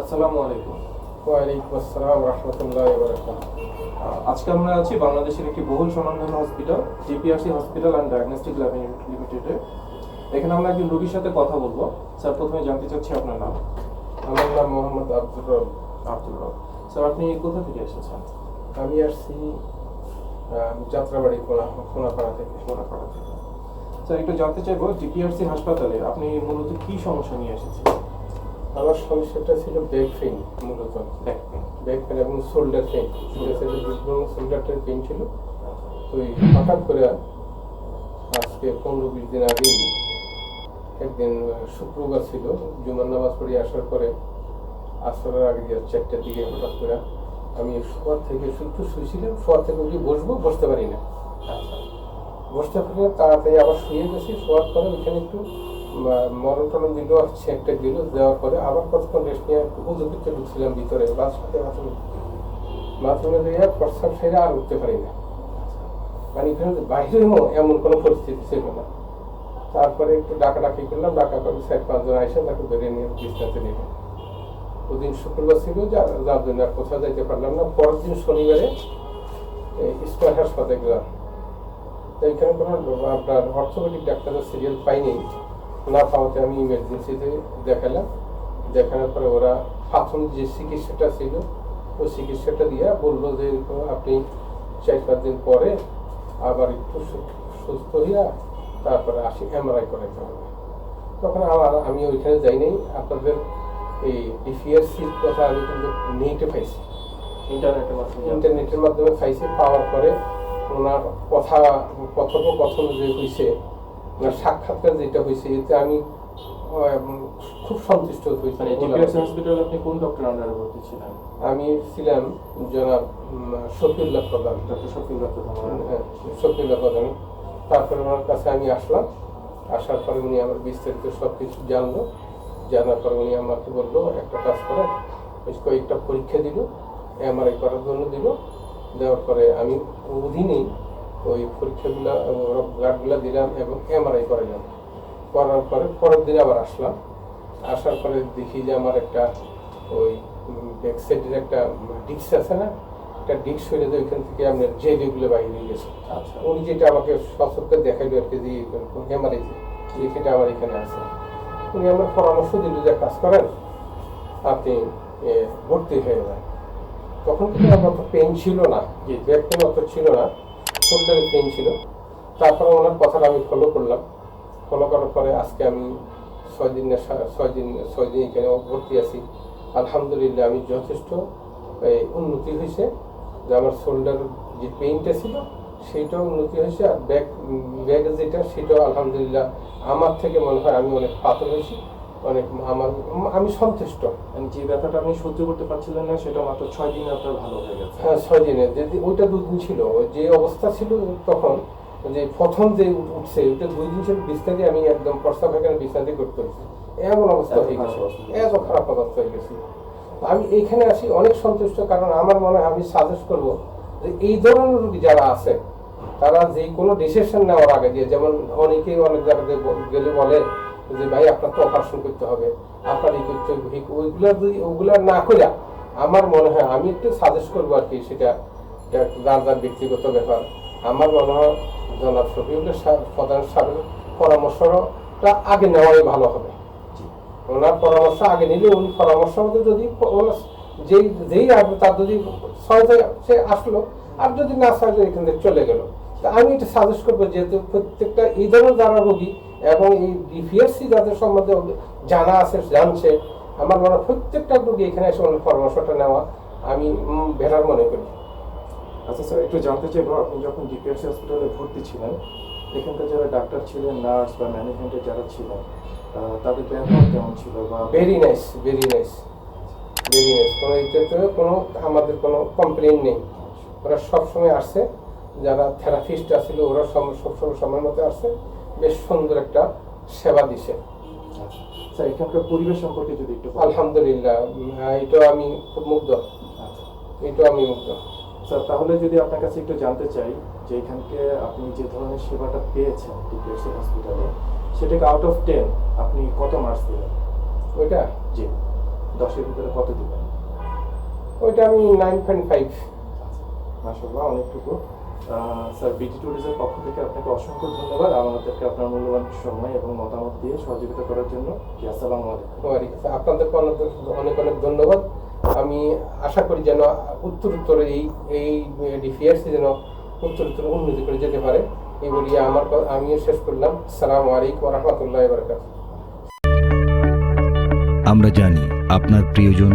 আসসালামু আলাইকুম। ওয়ালাইকুম আসসালাম রহমতুল্লাহ আজকে আমরা আছি বাংলাদেশের একটি বহুল স্বনামধন্য hospital GPRC hospital and diagnostic lab লিমিটেডে এখানে আমরা একজন রোগীর সাথে কথা বলব। স্যার প্রথমে জানতে চাচ্ছি আপনার নাম। আমার নাম মোহাম্মদ আব্দুর রব। আব্দুল রব। স্যার আপনি কোথা থেকে এসেছেন? আমি আসছি যাত্রাবাড়ি কোনা কোনাপাড়া থেকে। কোনাপাড়া থেকে। স্যার একটু জানতে চাইব জিপিআরসি হাসপাতালে আপনি মূলত কি সমস্যা নিয়ে এসেছেন আমার সমস্যাটা ছিল ব্যাক পেইন মূলত। ব্যাক পেন পেইন এবং শোল্ডার পেইন শোল্ডারটার পেইন ছিল। তো হঠাৎ করে আজকে পনেরো বিশ দিন আগেই একদিন শুক্রবার ছিল। জুমার নামাজ পড়ে আসার পরে আসরের আগে চারটার দিকে হঠাৎ করে আমি শোয়ার থেকে একটু শুয়েছিলাম শোয়ার থেকে উঠে বসবো বসতে পারি না। আচ্ছা। বসতে পারি না তাড়াতাড়ি আবার শুয়ে গেছি শোয়ার পরে ওইখানে একটু মরণ টরণ দিল আসছে একটা দিল দেওয়ার পরে আবার কতক্ষণ রেস্ট নিয়ে উজু ঢুকছিলাম ভিতরে সাথে বাথরুমে। বাথরুমে দিয়ে প্রস্তাব সেরে আর উঠতে পারি না। মানে এখানে বাইরেও এমন কোনো পরিস্থিতি ছিল না। তারপরে একটু ডাকাডাকি করলাম, ডাকা করে চার পাঁচজন আইসে তাকে বেরিয়ে নিয়ে বিছনাতে নিল ওদিন শুক্রবার ছিল যার জন্য আর কোথাও যাইতে পারলাম না। পরের দিন শনিবারে স্কোয়ার হাসপাতালে গেলাম। তো এখানে কোনো আপনার অর্থোপেডিক ডাক্তারের সিরিয়াল পাইনি। না পাওয়াতে আমি ইমার্জেন্সিতে দেখালাম। দেখানোর পরে ওরা প্রাথমিক যে চিকিৎসাটা ছিল ওই চিকিৎসাটা দিয়ে বলল যে আপনি চার পাঁচ দিন পরে আবার একটু সুস্থ হইয়া তারপরে আসি এমআরআই করাইতে হবে। তখন আমার আমি ওইখানে যাই নাই। আপনাদের এই ডিফিআরসির কথা আমি কিন্তু নেটে পাইছি। ইন্টারনেটের মাধ্যমে ইন্টারনেটের মাধ্যমে খাইছি পাওয়ার পরে ওনার কথা কথোপকথন যে হয়েছে সাক্ষাৎকার যেটা হয়েছে এতে আমি খুব সন্তুষ্ট হয়েছি। মানে হসপিটালে আপনি কোন ডক্টর আন্ডারে ভর্তি ছিলেন? আমি ছিলাম জনাব শফিউল্লাহ প্রধান। ডক্টর শফিউল ডক্টর হ্যাঁ, শফিউল্লাহ প্রধান। তারপরে ওনার কাছে আমি আসলাম। আসার পরে উনি আমার বিস্তারিত সব কিছু জানলো। জানার পরে উনি আমাকে বলল একটা কাজ করেন ওই কয়েকটা পরীক্ষা দিল এমআরআই করার জন্য দিল। দেওয়ার পরে আমি অধীনেই ওই পরীক্ষাগুলা পরীক্ষাগুলো ব্লাডগুলো দিলাম এবং এমআরআই করাইলাম। করার পরে পরের দিন আবার আসলাম। আসার পরে দেখি যে আমার একটা ওই ব্যাক সাইডের একটা ডিস্ক আছে না? একটা ডিস্ক হয়ে যায় ওইখান থেকে আপনার জেলিগুলো বাইরে গেছে। আচ্ছা। উনি যেটা আমাকে সচক্ষে দেখাইলো আর কি যে এমআরআই সেটা আমার এখানে আছে। উনি আমার পরামর্শ দিল যে কাজ করেন আপনি ভর্তি হয়ে যান। তখন কিন্তু আমার অত পেন ছিল না যে পেন অত ছিল না। শোল্ডারে পেন ছিল। তারপরে ওনার কথাটা আমি ফলো করলাম। ফলো করার পরে আজকে আমি ছয় দিন ছয় দিন ছয় দিন এখানে ভর্তি আছি। আলহামদুলিল্লাহ আমি যথেষ্ট উন্নতি হয়েছে। যে আমার শোল্ডার যে পেইনটা ছিল, সেইটাও উন্নতি হয়েছে। আর ব্যাক ব্যাগ যেটা, সেটাও আলহামদুলিল্লাহ আমার থেকে মনে হয় আমি অনেক পাতল হয়েছি। অনেক আমার আমি সন্তুষ্ট। মানে যে ব্যথাটা আপনি সহ্য করতে পারছিলেন না সেটা মাত্র ছয় দিনে আপনার ভালো হয়ে গেছে। হ্যাঁ ছয় দিনে। যদি ওইটা দুদিন ছিল। যে অবস্থা ছিল তখন যে প্রথম যে উঠছে ওইটা দুই দিন ছিল। বিছনাতে আমি একদম প্রস্তাব এখানে বিছনাতে করতে হয়েছে এমন অবস্থা হয়ে গেছে। এত খারাপ অবস্থা হয়ে গেছে। আমি এইখানে আসি অনেক সন্তুষ্ট। কারণ আমার মনে হয় আমি সাজেস্ট করব যে এই ধরনের রোগী যারা আছে তারা যে কোনো ডিসিশন নেওয়ার আগে দিয়ে যেমন অনেকেই অনেক জায়গাতে গেলে বলে যে ভাই আপনার তো অপারেশন করতে হবে। আপনার এই করতে হবে ওইগুলা যদি ওগুলা না করে আমার মনে হয় আমি একটু সাজেস্ট করব আর কি সেটা যার যার ব্যক্তিগত ব্যাপার। আমার মনে হয় জনাব সাহেব প্রধান সাহেবের পরামর্শটা আগে নেওয়াই ভালো হবে। ওনার পরামর্শ আগে নিলে উনি পরামর্শ মতো যদি ওনার যেই যেই আসবে তার যদি সহজে সে আসলো আর যদি না সহজে এখান থেকে চলে গেল। তা আমি এটা সাজেস্ট করব যেহেতু প্রত্যেকটা এই ধরনের যারা রোগী এবং এই ডিভিএসসি যাদের সম্বন্ধে জানা আছে জানছে আমার মনে হয় প্রত্যেকটা রোগী এখানে এসে পরামর্শটা নেওয়া আমি বেটার মনে করি। আচ্ছা স্যার একটু জানতে চাইব আপনি যখন জিপিআরসি হসপিটালে ভর্তি ছিলেন এখানকার যারা ডাক্তার ছিলেন নার্স বা ম্যানেজমেন্টের যারা ছিলেন তাদের ব্যবহার কেমন ছিল বা very nice very nice very nice কোনো এটাতে কোনো আমাদের কোনো কমপ্লেন নেই। ওরা সবসময় আসছে যারা থেরাপিস্ট আছিল ওরা সব- সবসময় সময় মতো আসছে বেশ সুন্দর একটা সেবা দিছে। আচ্ছা স্যার এখানকার পরিবেশ সম্পর্কে যদি একটু আলহামদুলিল্লাহ এটা আমি খুব মুগ্ধ। আচ্ছা। এটা আমি মুগ্ধ। স্যার তাহলে যদি আপনার কাছে একটু জানতে চাই যে এখানকে আপনি যে ধরনের সেবাটা পেয়েছেন ডিপিএসসি হসপিটালে সেটাকে আউট অফ টেন আপনি কত মার্কস দিলেন? ওইটা? জি। দশের ভিতরে কত দিবেন ওইটা আমি নাইন পয়েন্ট ফাইভ মাসাল্লাহ অনেকটুকু। স্যার বিটি ট্যুরিজের পক্ষ থেকে আপনাকে অসংখ্য ধন্যবাদ। আমাদেরকে আপনার মূল্যবান সময় এবং মতামত দিয়ে সহযোগিতা করার জন্য। আসসালামু আলাইকুম। আপনাদেরকে অনেক অনেক অনেক ধন্যবাদ। আমি আশা করি যেন উত্তর উত্তরে এই এই ডিফিয়ার্সে যেন উত্তর উত্তর উন্নতি করে যেতে পারে। এই বলিয়া আমার আমিও শেষ করলাম। সালামু আলাইকুম রহমতুল্লাহ বরকাত আমরা জানি আপনার প্রিয়জন